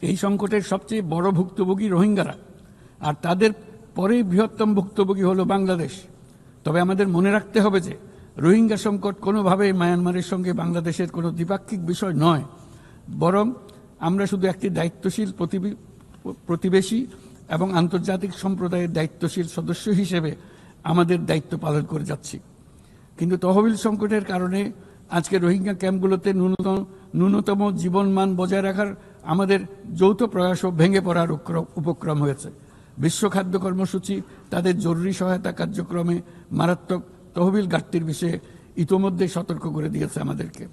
এই সংকটের সবচেয়ে বড় ভুক্তভোগী রোহিঙ্গারা। আর তাদের পরেই বৃহত্তম ভুক্তভোগী হলো বাংলাদেশ। তবে আমাদের মনে রাখতে হবে যে, রোহিঙ্গা সংকট কোনোভাবেই মায়ানমারের সঙ্গে বাংলাদেশের কোনো দ্বিপাক্ষিক বিষয় নয়। বরং আমরা শুধু একটি দায়িত্বশীল প্রতিবি- প্রতিবেশী এবং আন্তর্জাতিক সম্প্রদায়ের দায়িত্বশীল সদস্য হিসেবে আমাদের দায়িত্ব পালন করে যাচ্ছি। কিন্তু তহবিল সংকটের কারণে আজকে রোহিঙ্গা ক্যাম্পগুলোতে ন্যূনতম ন্যূনতম জীবনমান বজায় রাখার আমাদের যৌথ প্রয়াসও ভেঙে পড়ার উপক্র- উপক্রম হয়েছে। বিশ্ব খাদ্য কর্মসূচি, তাদের জরুরি সহায়তা কার্যক্রমে মারাত্মক তহবিল ঘাটতির বিষয়ে ইতোমধ্যে সতর্ক করে দিয়েছে আমাদেরকে।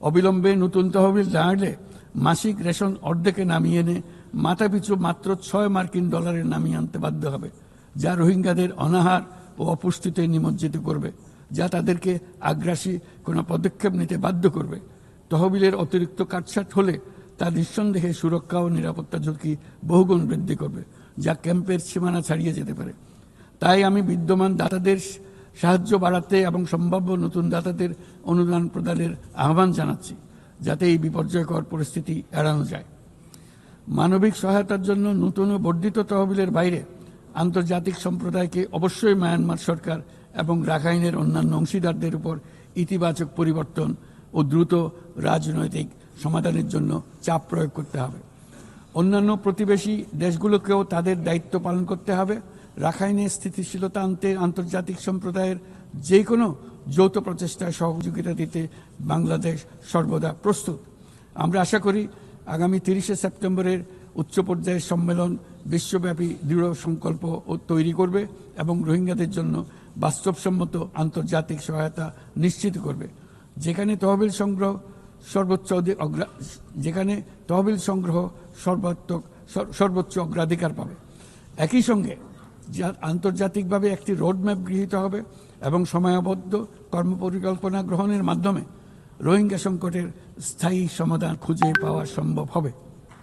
অবিলম্বে নতুন তহবিল দাঁড়ালে মাসিক রেশন অর্ধেকে নামিয়ে এনে মাথাপিছু মাত্র ছয় মার্কিন ডলারের নামিয়ে আনতে বাধ্য হবে, যা রোহিঙ্গাদের অনাহার ও অপুষ্টিতে নিমজ্জিত করবে, যা তাদেরকে আগ্রাসী কোনো পদক্ষেপ নিতে বাধ্য করবে। তহবিলের অতিরিক্ত কাটছাট হলে তা নিঃসন্দেহে সুরক্ষা ও নিরাপত্তা ঝুঁকি বহুগুণ বৃদ্ধি করবে, যা ক্যাম্পের সীমানা ছাড়িয়ে যেতে পারে। তাই আমি বিদ্যমান দাতাদের সাহায্য বাড়াতে এবং সম্ভাব্য নতুন দাতাদের অনুদান প্রদানের আহ্বান জানাচ্ছি, যাতে এই বিপর্যয়কর পরিস্থিতি এড়ানো যায়। মানবিক সহায়তার জন্য নতুন ও বর্ধিত তহবিলের বাইরে আন্তর্জাতিক সম্প্রদায়কে অবশ্যই মায়ানমার সরকার এবং রাখাইনের অন্যান্য অংশীদারদের উপর ইতিবাচক পরিবর্তন ও দ্রুত রাজনৈতিক সমাধানের জন্য চাপ প্রয়োগ করতে হবে। অন্যান্য প্রতিবেশী দেশগুলোকেও তাদের দায়িত্ব পালন করতে হবে। রাখাইনে স্থিতিশীলতা আনতে আন্তর্জাতিক সম্প্রদায়ের যে কোনো যৌথ প্রচেষ্টায় সহযোগিতা দিতে বাংলাদেশ সর্বদা প্রস্তুত। আমরা আশা করি আগামী তিরিশে সেপ্টেম্বরের উচ্চ পর্যায়ের সম্মেলন বিশ্বব্যাপী দৃঢ় সংকল্প ও তৈরি করবে এবং রোহিঙ্গাদের জন্য বাস্তবসম্মত আন্তর্জাতিক সহায়তা নিশ্চিত করবে। যেখানে তহবিল সংগ্রহ সর্বোচ্চ অগ্রা- যেখানে তহবিল সংগ্রহ সর্বাত্মক সর্বোচ্চ অগ্রাধিকার পাবে। একই সঙ্গে আন্তর্জাতিকভাবে একটি রোডম্যাপ গৃহীত হবে এবং সময়াবদ্ধ কর্মপরিকল্পনা গ্রহণের মাধ্যমে রোহিঙ্গা সংকটের স্থায়ী সমাধান খুঁজে পাওয়া সম্ভব হবে।